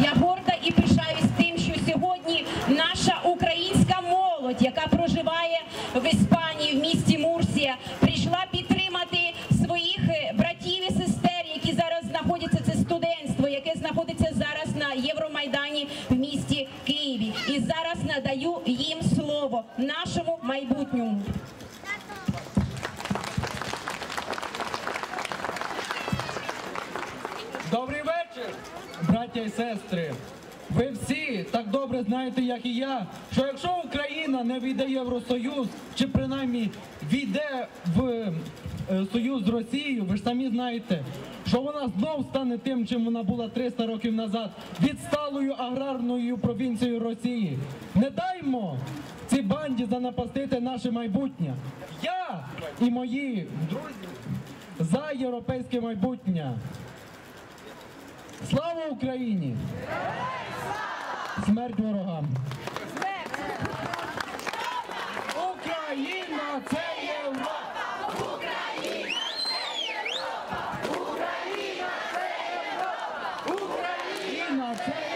Я горда і пишаюсь тим, що сьогодні наша українська молодь, яка проживає в Іспанії, в місті Мурсія, прийшла підтримати своїх е, братів і сестер, які зараз знаходяться. Це студентство, яке знаходиться зараз на Євромайдані в місті Києві. І зараз надаю їм слово нашому майбутньому. Добрий вечір, браття і сестри. Ви всі так добре знаєте, як і я, що якщо Україна не війде в Євросоюз, чи принаймні війде в е, союз з Росією, ви ж самі знаєте, що вона знов стане тим, чим вона була 300 років назад, відсталою аграрною провінцією Росії. Не даймо цій банді занапастити наше майбутнє. Я і мої друзі за європейське майбутнє. Слава Україні! Смерть ворогам! Україна це Європа! Україна це Європа! Україна це